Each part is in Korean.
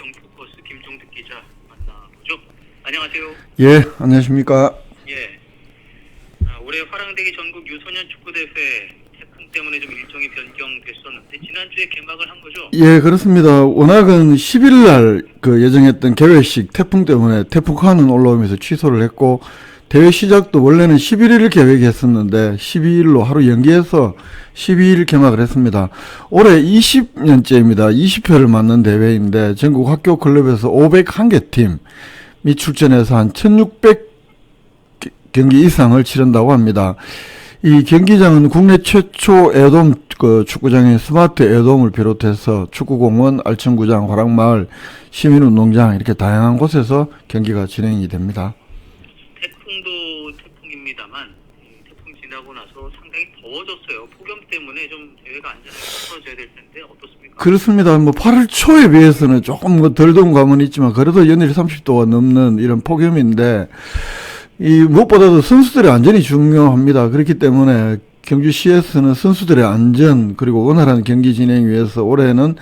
경포커스 김종득 기자 만나보죠. 안녕하세요. 예, 안녕하십니까. 예. 아, 올해 화랑대기 전국 유소년 축구대회 태풍 때문에 좀 일정이 변경됐었는데 지난주에 개막을 한 거죠. 예, 그렇습니다. 워낙은 10일 날 그 예정했던 개회식 태풍 때문에 태풍화는 올라오면서 취소를 했고 대회 시작도 원래는 11일 계획했었는데 12일로 하루 연기해서 12일 개막을 했습니다. 올해 20년째입니다. 20회를 맞는 대회인데 전국 학교 클럽에서 501개 팀이 출전해서 한 1600 경기 이상을 치른다고 합니다. 이 경기장은 국내 최초 애돔 그 축구장인 스마트 애돔을 비롯해서 축구공원, 알천구장, 화랑마을, 시민운동장 이렇게 다양한 곳에서 경기가 진행이 됩니다. 태풍도 태풍입니다만 이 태풍 지나고 나서 상당히 더워졌어요. 폭염 때문에 좀 대회가 안전하게 풀어져야 될 텐데 어떻습니까? 그렇습니다. 뭐 8월 초에 비해서는 조금 뭐덜 더운 감은 있지만 그래도 연일 30도가 넘는 이런 폭염인데 이 무엇보다도 선수들의 안전이 중요합니다. 그렇기 때문에 경주시에서는 선수들의 안전 그리고 원활한 경기 진행 위해서 올해는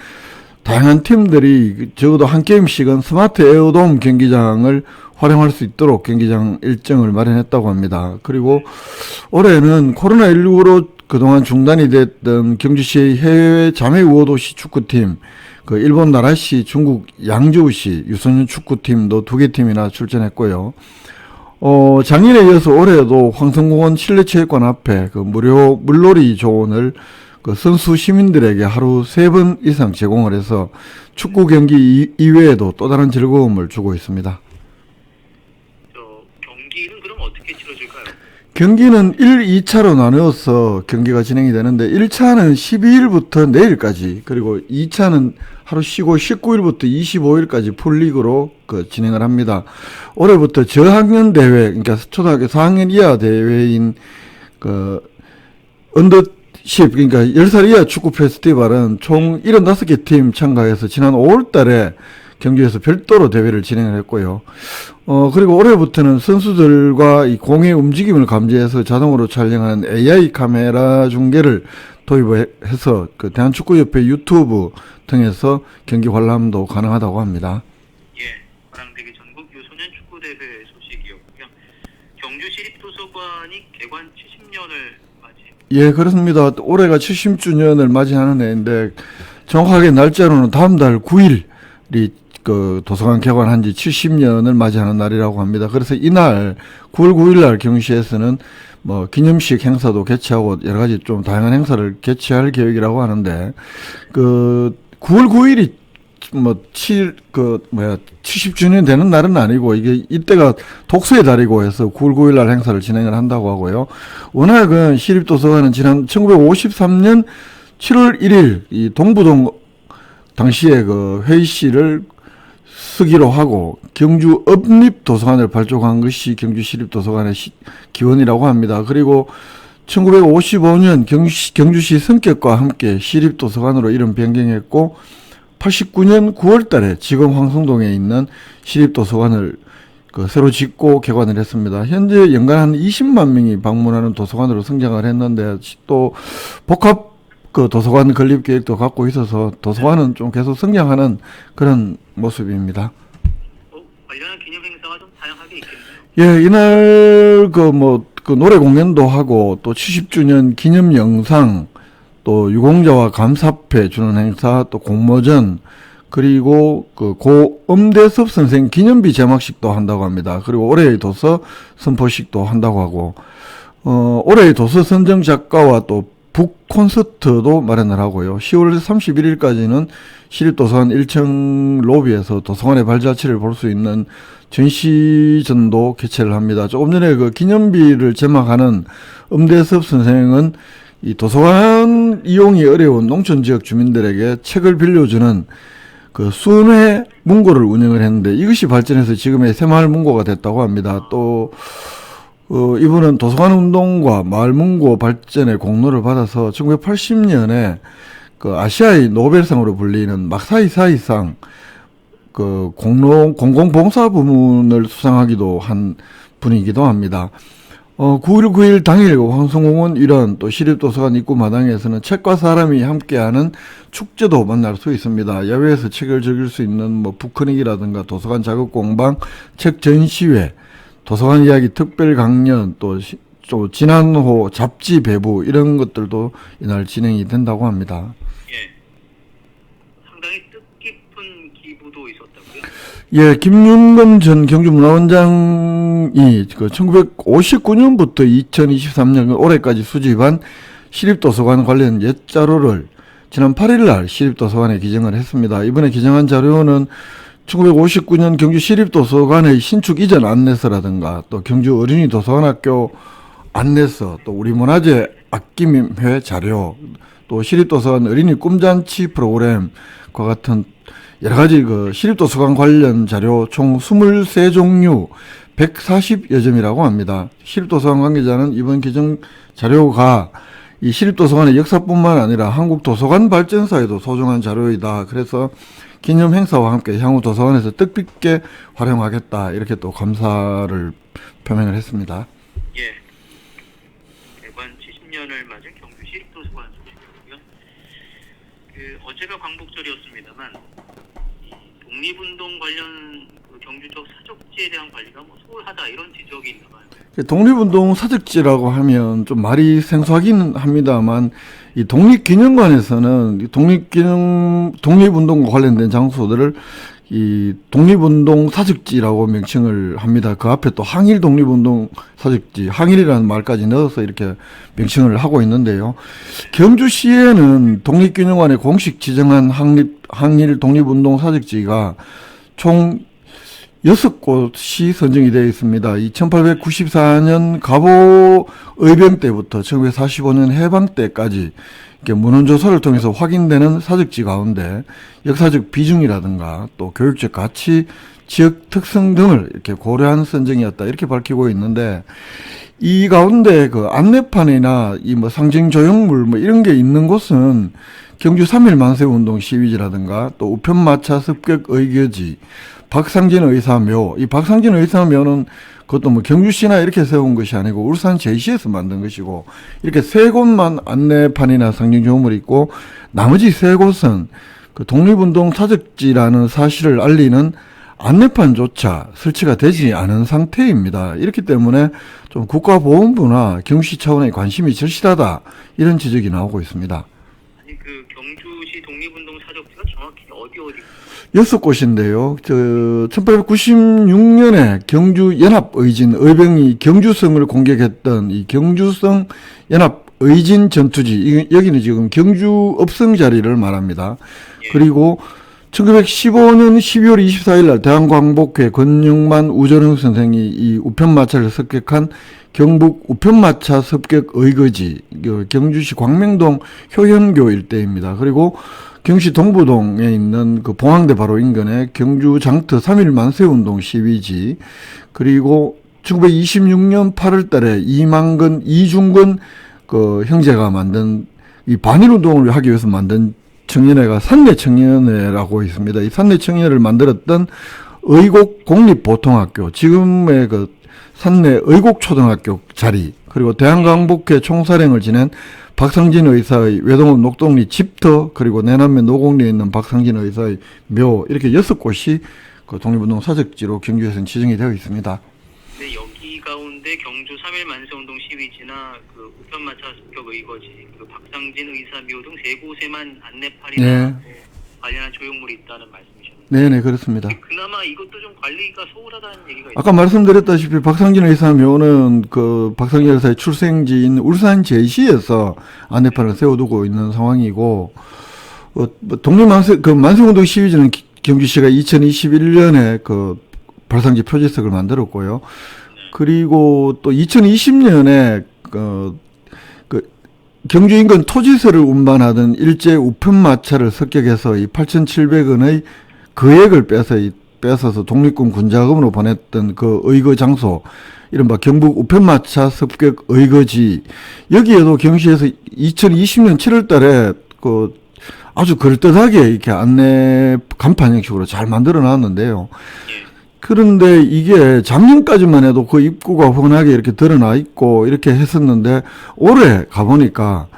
다양한 팀들이 적어도 한 게임씩은 스마트 에어돔 경기장을 활용할 수 있도록 경기장 일정을 마련했다고 합니다. 그리고 올해는 코로나19로 그동안 중단이 됐던 경주시의 해외 자매 우호도시 축구팀, 그 일본 나라시, 중국 양주시 유소년 축구팀도 두 개 팀이나 출전했고요. 어, 작년에 이어서 올해도 황성공원 실내체육관 앞에 그 무료 물놀이 조언을 그 선수 시민들에게 하루 세 번 이상 제공을 해서 축구 경기 이- 이외에도 또 다른 즐거움을 주고 있습니다. 저 경기는 그럼 어떻게 치러질까요? 경기는 1, 2차로 나누어서 경기가 진행이 되는데 1차는 12일부터 내일까지 그리고 2차는 하루 쉬고 19일부터 25일까지 풀리그로 그 진행을 합니다. 올해부터 저학년 대회 그러니까 초등학교 4학년 이하 대회인 그 언더 10 그러니까 10살 이하 축구 페스티벌은 총 75개 팀 참가해서 지난 5월 달에 경기에서 별도로 대회를 진행을 했고요. 어, 그리고 올해부터는 선수들과 이 공의 움직임을 감지해서 자동으로 촬영하는 AI 카메라 중계를 도입해서 그 대한축구협회 유튜브 통해서 경기 관람도 가능하다고 합니다. 예, 화랑대기 전국 유 소년 축구대회 소식이었고요. 경주시립도서관이 개관 70년을 맞이 예, 그렇습니다. 올해가 70주년을 맞이하는 해인데 정확하게 날짜로는 다음 달 9일이 그 도서관 개관한 지 70년을 맞이하는 날이라고 합니다. 그래서 이날 9월 9일 날 경시에서는 뭐 기념식 행사도 개최하고 여러 가지 좀 다양한 행사를 개최할 계획이라고 하는데 그 9월 9일이 뭐, 7, 그, 뭐야, 70주년 되는 날은 아니고, 이게, 이때가 독서의 달이고 해서 9월 9일 날 행사를 진행을 한다고 하고요. 워낙은 시립도서관은 지난 1953년 7월 1일, 이 동부동 당시에 그 회의실을 쓰기로 하고, 경주 읍립도서관을 발족한 것이 경주 시립 도서관의 시- 기원이라고 합니다. 그리고 1955년 경주시, 경주시 성격과 함께 시립 도서관으로 이름 변경했고, 89년 9월 달에 지금 황성동에 있는 시립도서관을 그 새로 짓고 개관을 했습니다. 현재 연간 한 20만 명이 방문하는 도서관으로 성장을 했는데 또 복합 그 도서관 건립 계획도 갖고 있어서 도서관은 좀 계속 성장하는 그런 모습입니다. 어, 관련한 기념 행사가 좀 다양하게 있겠네요. 예, 이날 그뭐그 노래 공연도 하고 또 70주년 기념 영상 또 유공자와 감사패 주는 행사 또 공모전 그리고 그 고 음대섭 선생 기념비 제막식도 한다고 합니다. 그리고 올해의 도서 선포식도 한다고 하고 어 올해의 도서 선정 작가와 또 북 콘서트도 마련을 하고요. 10월 31일까지는 시립도서관 1층 로비에서 도서관의 발자취를 볼 수 있는 전시전도 개최를 합니다. 조금 전에 그 기념비를 제막하는 음대섭 선생은 이 도서관 이용이 어려운 농촌 지역 주민들에게 책을 빌려주는 그 순회 문고를 운영을 했는데 이것이 발전해서 지금의 새마을 문고가 됐다고 합니다. 또 어, 이분은 도서관 운동과 마을 문고 발전의 공로를 받아서 1980년에 그 아시아의 노벨상으로 불리는 막사이 사이상 그 공로 공공봉사 부문을 수상하기도 한 분이기도 합니다. 어, 9일 9일 당일 황성공원 일원 또 시립도서관 입구 마당에서는 책과 사람이 함께하는 축제도 만날 수 있습니다. 야외에서 책을 즐길 수 있는 뭐 북크닉이라든가 도서관 작업 공방, 책 전시회, 도서관 이야기 특별 강연 또, 시- 또 지난호 잡지 배부 이런 것들도 이날 진행이 된다고 합니다. 예. 상당히 뜻깊은 기부도 있었다고요? 예, 김윤건 전 경주문화원장이 그 1959년부터 2023년 올해까지 수집한 시립도서관 관련 옛 자료를 지난 8일 날 시립도서관에 기증을 했습니다. 이번에 기증한 자료는 1959년 경주 시립도서관의 신축 이전 안내서라든가 또 경주 어린이 도서관학교 안내서 또 우리 문화재 아낌회 자료 또 시립도서관 어린이 꿈잔치 프로그램 과 같은 여러 가지 그 시립도서관 관련 자료 총 23종류 140여 점이라고 합니다. 시립도서관 관계자는 이번 기증 자료가 이 시립도서관의 역사뿐만 아니라 한국 도서관 발전사에도 소중한 자료이다. 그래서 기념 행사와 함께 향후 도서관에서 뜻깊게 활용하겠다. 이렇게 또 감사를 표명을 했습니다. 예. 개관 70년을 맞은 경주시 도서관 소식이고요. 그 어제가 광복절이었습니다만 이 독립운동 관련 그 경주적 사적지에 대한 관리가 뭐 소홀하다 이런 지적이 있나 봐요. 독립운동 사적지라고 하면 좀 말이 생소하긴 합니다만 이 독립기념관에서는 이 독립기념 독립운동과 관련된 장소들을 이 독립운동 사적지라고 명칭을 합니다. 그 앞에 또 항일 독립운동 사적지, 항일이라는 말까지 넣어서 이렇게 명칭을 하고 있는데요. 경주시에는 독립기념관에 공식 지정한 항일, 항일 독립운동 사적지가 총 여섯 곳이 선정이 되어 있습니다. 이 1894년 갑오 의병 때부터 1945년 해방 때까지 문헌조사를 통해서 확인되는 사적지 가운데 역사적 비중이라든가 또 교육적 가치, 지역 특성 등을 이렇게 고려한 선정이었다 이렇게 밝히고 있는데 이 가운데 그 안내판이나 이 뭐 상징 조형물 뭐 이런 게 있는 곳은 경주 3.1 만세 운동 시위지라든가 또 우편마차 습격 의교지, 박상진 의사묘, 이 박상진 의사묘는 그것도 뭐 경주시나 이렇게 세운 것이 아니고 울산 제시에서 만든 것이고 이렇게 세 곳만 안내판이나 상징 조형물이 있고 나머지 세 곳은 그 독립운동 사적지라는 사실을 알리는 안내판조차 설치가 되지 않은 상태입니다. 이렇기 때문에 좀 국가보훈부나 경시 차원의 관심이 절실하다 이런 지적이 나오고 있습니다. 아니 그 경주시 독립운동 사적지가 정확히 어디 어디 여섯 곳인데요. 저 1896년에 경주 연합 의진 의병이 경주성을 공격했던 이 경주성 연합 의진 전투지 이- 여기는 지금 경주 업성 자리를 말합니다. 그리고 1915년 12월 24일 날 대한광복회 권영만 우전흥 선생이 이 우편마차를 습격한 경북 우편마차 습격 의거지 그 경주시 광명동 효현교 일대입니다. 그리고 경시 동부동에 있는 그 봉황대 바로 인근에 경주 장터 3.1 만세운동 시위지 그리고 1926년 8월 달에 이만근 이중근 그 형제가 만든 이 반일운동을 하기 위해서 만든 청년회가 산내 청년회라고 있습니다. 이 산내 청년회를 만들었던 의곡 공립보통학교, 지금의 그 산내 의곡초등학교 자리, 그리고 대한강북회 총사령을 지낸 박상진 의사의 외동읍 녹동리 집터, 그리고 내남면 노곡리에 있는 박상진 의사의 묘, 이렇게 여섯 곳이 그 독립운동 사적지로 경주에서는 지정이 되어 있습니다. 근데 여기 가운데 경주 3.1 만세운동 시위지나 그 우편마차 습격 의거지 그 박상진 의사 묘 등 세 곳에만 안내판이나 네. 뭐 관련한 조형물이 있다는 말씀이셨는데 네네, 그렇습니다. 그나마 이것도 좀 관리가 소홀하다는 얘기가. 아까 말씀드렸다시피 박상진 의사 묘는 그 박상진 의사의 출생지인 울산 제시에서 안내판을 세워두고 있는 상황이고 어, 뭐 독립만세 그 만세운동 시위지는 기- 경주시가 2021년에 그 발상지 표지석을 만들었고요. 그리고 또 2020년에 그, 그 경주 인근 토지세를 운반하던 일제 우편마차를 습격해서 이 8,700원의 거액을 빼서 이 뺏어서 독립군 군자금으로 보냈던 그 의거 장소 이른바 경북 우편마차 습격 의거지 여기에도 경시에서 2020년 7월 달에 그 아주 그럴듯하게 이렇게 안내 간판 형식으로 잘 만들어 놨는데요. 그런데 이게 작년까지만 해도 그 입구가 훤하게 이렇게 드러나 있고 이렇게 했었는데 올해 가보니까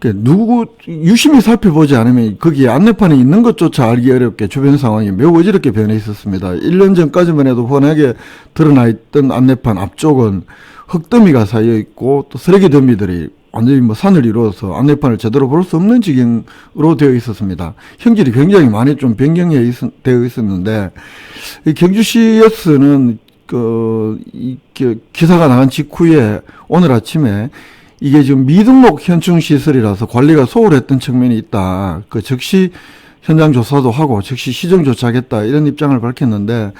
그 누구 유심히 살펴보지 않으면 거기에 안내판에 있는 것조차 알기 어렵게 주변 상황이 매우 어지럽게 변해 있었습니다. 1년 전까지만 해도 훤하게 드러나 있던 안내판 앞쪽은 흙더미가 쌓여 있고 또 쓰레기 더미들이 완전히 뭐 산을 이루어서 안내판을 제대로 볼 수 없는 지경으로 되어 있었습니다. 형질이 굉장히 많이 좀 변경해 있, 되어 있었 는데 이 경주시에서는 그, 이, 그 기사가 나간 직후에 오늘 아침에 이게 지금 미등록 현충 시설이라서 관리가 소홀했던 측면이 있다. 그 즉시 현장 조사도 하고 즉시 시정 조치하겠다 이런 입장을 밝혔는데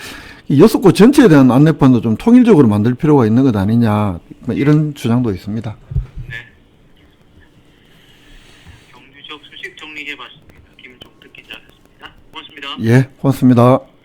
이 여섯 곳 전체에 대한 안내판도 좀 통일적으로 만들 필요가 있는 것 아니냐 뭐 이런 주장도 있습니다. 네. 경주적 소식 정리해봤습니다. 김종특 기자였습니다. 고맙습니다. 예, 고맙습니다.